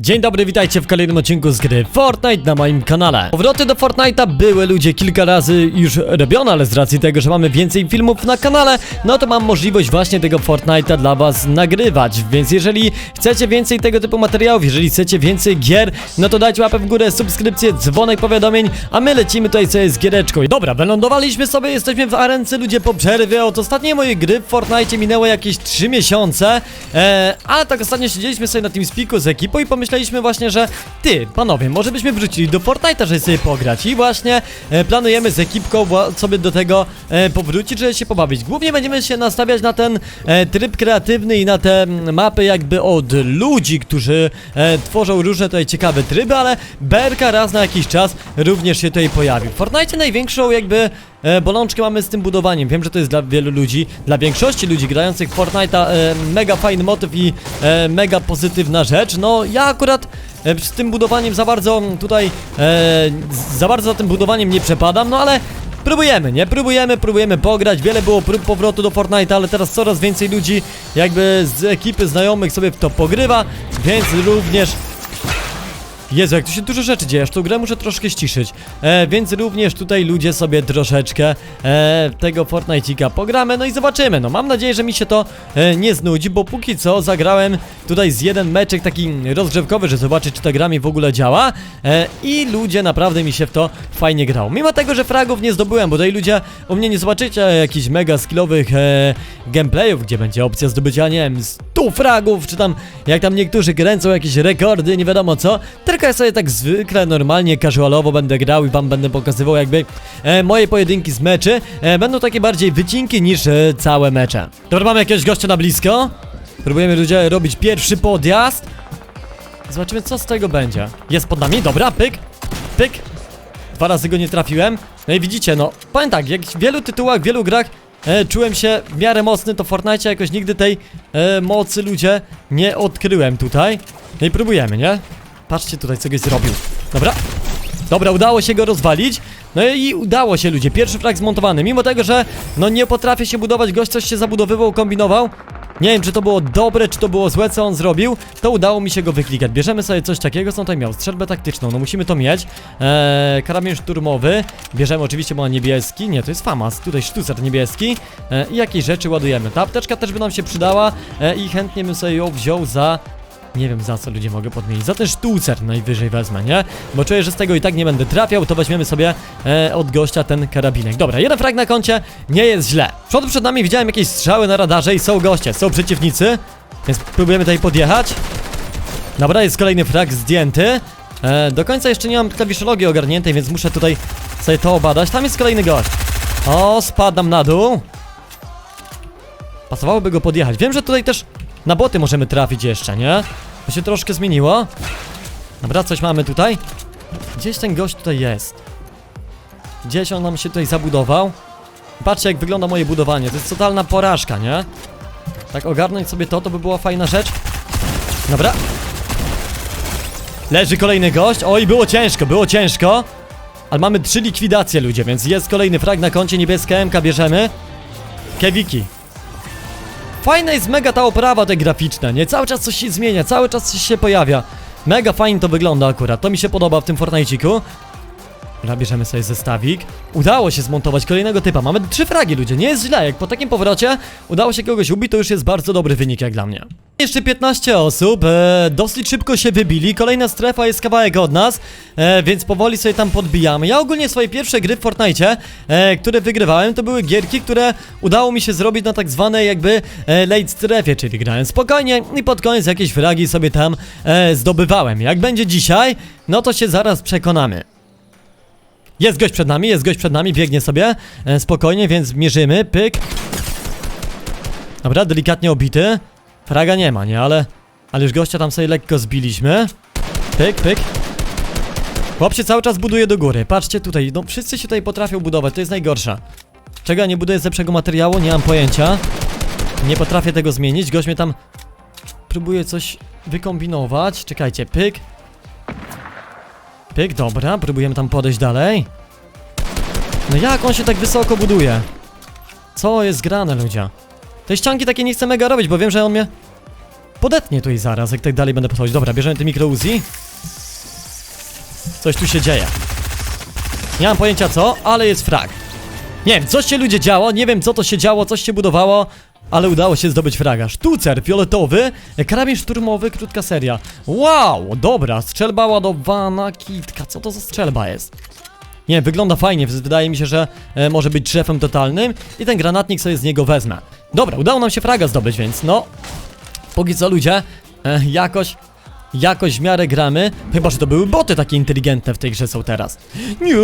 Dzień dobry, witajcie w kolejnym odcinku z gry Fortnite na moim kanale. Powroty do Fortnite'a były ludzie kilka razy już robione, ale z racji tego, że mamy więcej filmów na kanale, no to mam możliwość właśnie tego Fortnite'a dla was nagrywać, więc jeżeli chcecie więcej tego typu materiałów, jeżeli chcecie więcej gier, no to dajcie łapę w górę, subskrypcję, dzwonek powiadomień, a my lecimy tutaj sobie z giereczką. Dobra, wylądowaliśmy sobie, jesteśmy w arence, ludzie po przerwie, od ostatniej mojej gry w Fortnite minęło jakieś 3 miesiące, e, ale tak ostatnio siedzieliśmy sobie na tym spiku z ekipą i pomyśleliśmy właśnie, że ty, panowie, może byśmy wrócili do Fortnite'a, żeby sobie pograć i właśnie e, planujemy z ekipką sobie do tego e, powrócić, żeby się pobawić. Głównie będziemy się nastawiać na ten e, tryb kreatywny i na te mapy jakby od ludzi, którzy e, tworzą różne tutaj ciekawe tryby, ale Berka raz na jakiś czas również się tutaj pojawi. W Fortnite największą jakby e, bolączkę mamy z tym budowaniem. Wiem, że to jest dla wielu ludzi, dla większości ludzi grających w Fortnite'a e, mega fajny motyw i e, mega pozytywna rzecz. No ja akurat e, z tym budowaniem za bardzo tutaj e, za bardzo za tym budowaniem nie przepadam, no ale Próbujemy, nie? Próbujemy, próbujemy pograć. Wiele było prób powrotu do Fortnite'a, ale teraz coraz więcej ludzi jakby z ekipy znajomych sobie w to pogrywa, więc również Jezu, jak tu się dużo rzeczy dzieje, aż tą grę muszę troszkę ściszyć. E, więc również tutaj ludzie sobie troszeczkę e, tego Fortnite'ika pogramy, no i zobaczymy. No mam nadzieję, że mi się to e, nie znudzi, bo póki co zagrałem tutaj z jeden meczek taki rozgrzewkowy, że zobaczyć, czy ta gra mi w ogóle działa. E, I ludzie naprawdę mi się w to fajnie grało. Mimo tego, że fragów nie zdobyłem, bo tutaj ludzie u mnie nie zobaczycie jakichś mega skillowych e, gameplayów, gdzie będzie opcja zdobycia, nie wiem, 100 fragów, czy tam jak tam niektórzy kręcą jakieś rekordy, nie wiadomo co. Tylko ja sobie tak zwykle, normalnie, casualowo będę grał i wam będę pokazywał jakby e, moje pojedynki z meczy. E, będą takie bardziej wycinki niż e, całe mecze. Dobra, mamy jakiegoś gościa na blisko. Próbujemy ludzie robić pierwszy podjazd. Zobaczymy co z tego będzie. Jest pod nami, dobra, pyk, pyk. Dwa razy go nie trafiłem. No i widzicie, no, powiem tak, jak w wielu tytułach, w wielu grach e, czułem się w miarę mocny, to w Fortnite jakoś nigdy tej e, mocy ludzie nie odkryłem tutaj. No i próbujemy, nie? Patrzcie tutaj, co goś zrobił. Dobra. Dobra, udało się go rozwalić. No i udało się, ludzie. Pierwszy flag zmontowany. Mimo tego, że no nie potrafię się budować, gość coś się zabudowywał, kombinował. Nie wiem, czy to było dobre, czy to było złe, co on zrobił. To udało mi się go wyklikać. Bierzemy sobie coś takiego, co on tutaj miał. Strzelbę taktyczną, no musimy to mieć. Eee, karabin szturmowy. Bierzemy oczywiście, bo ma niebieski. Nie, to jest FAMAS. Tutaj sztucer niebieski. Eee, I jakieś rzeczy ładujemy. Ta apteczka też by nam się przydała. Eee, I chętnie bym sobie ją wziął za nie wiem za co ludzie mogę podmienić. Za ten sztucer najwyżej wezmę, nie? Bo czuję, że z tego i tak nie będę trafiał, to weźmiemy sobie e, od gościa ten karabinek. Dobra, jeden frag na koncie, nie jest źle. Przodu przed nami widziałem jakieś strzały na radarze i są goście, są przeciwnicy, więc próbujemy tutaj podjechać. Dobra, jest kolejny frag zdjęty. E, do końca jeszcze nie mam klawiszologii ogarniętej, więc muszę tutaj sobie to obadać. Tam jest kolejny gość. O, spadam na dół. Pasowałoby go podjechać. Wiem, że tutaj też na boty możemy trafić jeszcze, nie? To się troszkę zmieniło. Dobra, coś mamy tutaj. Gdzieś ten gość tutaj jest. Gdzieś on nam się tutaj zabudował. Patrzcie jak wygląda moje budowanie. To jest totalna porażka, nie? Tak ogarnąć sobie to, to by była fajna rzecz. Dobra. Leży kolejny gość. Oj, było ciężko, było ciężko. Ale mamy trzy likwidacje, ludzie, więc jest kolejny frag na koncie. Niebieska MK bierzemy. Kewiki. Fajna jest mega ta oprawa te graficzna, nie? Cały czas coś się zmienia, cały czas coś się pojawia. Mega fajnie to wygląda akurat, to mi się podoba w tym Fortnite'iku. Dobra, bierzemy sobie zestawik. Udało się zmontować kolejnego typa. Mamy trzy fragi, ludzie, nie jest źle. Jak po takim powrocie udało się kogoś ubić, to już jest bardzo dobry wynik jak dla mnie. Jeszcze 15 osób, e, dosyć szybko się wybili, kolejna strefa jest kawałek od nas, e, więc powoli sobie tam podbijamy. Ja ogólnie swoje pierwsze gry w Fortnite, e, które wygrywałem, to były gierki, które udało mi się zrobić na tak zwanej jakby e, late strefie, czyli grałem spokojnie i pod koniec jakieś fragi sobie tam e, zdobywałem. Jak będzie dzisiaj, no to się zaraz przekonamy. Jest gość przed nami, jest gość przed nami, biegnie sobie e, spokojnie, więc mierzymy, pyk. Dobra, delikatnie obity. Fraga nie ma, nie? Ale, ale już gościa tam sobie lekko zbiliśmy. Pyk, pyk. Chłop się cały czas buduje do góry. Patrzcie tutaj, no wszyscy się tutaj potrafią budować, to jest najgorsza. Czego ja nie buduję z lepszego materiału? Nie mam pojęcia. Nie potrafię tego zmienić. Gość mnie tam próbuje coś wykombinować. Czekajcie, pyk. Pyk, dobra, próbujemy tam podejść dalej. No jak on się tak wysoko buduje? Co jest grane, ludzie? Tej ścianki takie nie chcę mega robić, bo wiem, że on mnie podetnie tutaj zaraz, jak tak dalej będę podchodzić. Dobra, bierzemy te mikro Uzi. Coś tu się dzieje. Nie mam pojęcia co, ale jest frag. Nie wiem, coś się ludzie działo, nie wiem co to się działo, coś się budowało, ale udało się zdobyć fraga. Sztucer fioletowy, karabin szturmowy, krótka seria. Wow, dobra, strzelba ładowana, kitka, co to za strzelba jest? Nie, wygląda fajnie, wydaje mi się, że e, może być szefem totalnym i ten granatnik sobie z niego wezmę. Dobra, udało nam się fraga zdobyć, więc no, póki co ludzie, e, jakoś, jakoś w miarę gramy. Chyba, że to były boty takie inteligentne w tej grze są teraz. Nie,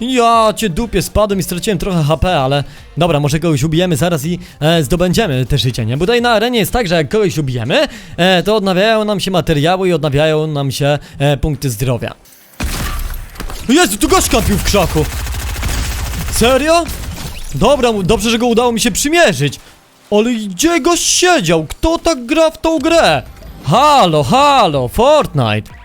ja cię dupię, spadłem i straciłem trochę HP, ale dobra, może kogoś ubijemy zaraz i e, zdobędziemy te życie, nie? Bo tutaj na arenie jest tak, że jak kogoś ubijemy, e, to odnawiają nam się materiały i odnawiają nam się e, punkty zdrowia. Jezu, tu gość kampił w krzaku! Serio? Dobra, dobrze, że go udało mi się przymierzyć. Ale gdzie gość siedział? Kto tak gra w tą grę? Halo, halo, Fortnite!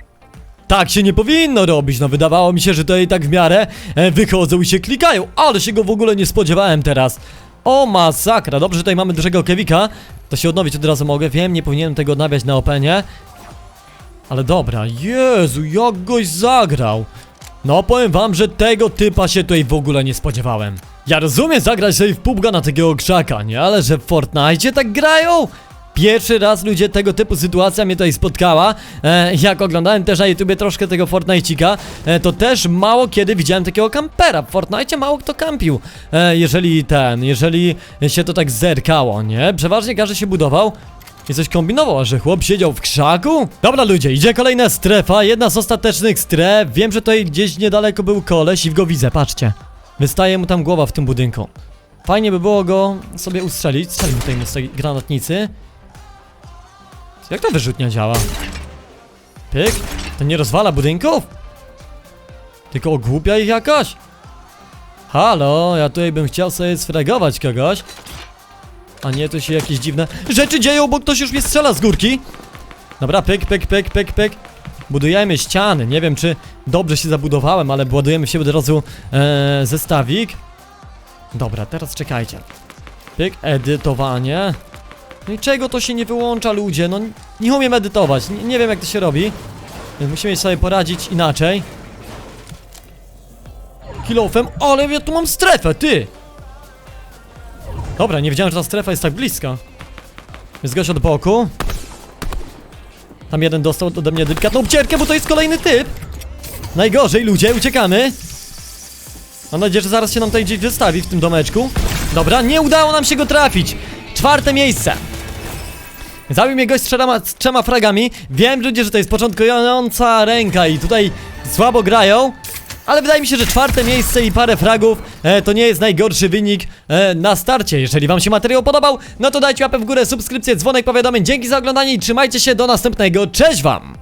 Tak się nie powinno robić, no wydawało mi się, że tutaj tak w miarę e, wychodzą i się klikają, ale się go w ogóle nie spodziewałem teraz. O masakra, dobrze, tutaj mamy dużego Kevika, to się odnowić od razu mogę, wiem, nie powinienem tego odnawiać na openie. Ale dobra, Jezu, jak goś zagrał. No powiem wam, że tego typa się tutaj w ogóle nie spodziewałem. Ja rozumiem zagrać sobie w pubga na takiego krzaka, nie? Ale że w Fortnite tak grają? Pierwszy raz ludzie tego typu sytuacja mnie tutaj spotkała. E, jak oglądałem też na YouTubie troszkę tego Fortnite'cika, e, to też mało kiedy widziałem takiego kampera. W Fortnite mało kto kampił. E, jeżeli ten, jeżeli się to tak zerkało, nie? Przeważnie każdy się budował i coś kombinował, że chłop siedział w krzaku? Dobra ludzie, idzie kolejna strefa, jedna z ostatecznych stref. Wiem, że tutaj gdzieś niedaleko był koleś i go widzę, patrzcie. Wystaje mu tam głowa w tym budynku. Fajnie by było go sobie ustrzelić. Strzelimy tutaj mu z tej granatnicy. Jak ta wyrzutnia działa? Pyk? To nie rozwala budynków? Tylko ogłupia ich jakaś? Halo, ja tutaj bym chciał sobie sfragować kogoś. A nie, tu się jakieś dziwne rzeczy dzieją, bo ktoś już mnie strzela z górki. Dobra, pyk, pyk, pyk, pyk, pyk. Budujemy ściany. Nie wiem, czy dobrze się zabudowałem, ale budujemy się od razu e, zestawik. Dobra, teraz czekajcie. Pyk, edytowanie. No i czego to się nie wyłącza, ludzie? No nie umiem edytować. Nie, nie wiem, jak to się robi. Więc musimy sobie poradzić inaczej. Kilofem, ale ja tu mam strefę, ty! Dobra, nie wiedziałem, że ta strefa jest tak bliska. Jest gość od boku. Tam jeden dostał ode mnie delikatną obcierkę, bo to jest kolejny typ. Najgorzej, ludzie, uciekamy. Mam nadzieję, że zaraz się nam tutaj gdzieś wystawi w tym domeczku. Dobra, nie udało nam się go trafić. Czwarte miejsce. Zabił mnie gość z trzema, z trzema fragami. Wiem, ludzie, że to jest początkująca ręka i tutaj słabo grają. Ale wydaje mi się, że czwarte miejsce i parę fragów e, to nie jest najgorszy wynik e, na starcie. Jeżeli wam się materiał podobał, no to dajcie łapę w górę, subskrypcję, dzwonek powiadomień. Dzięki za oglądanie i trzymajcie się do następnego. Cześć wam!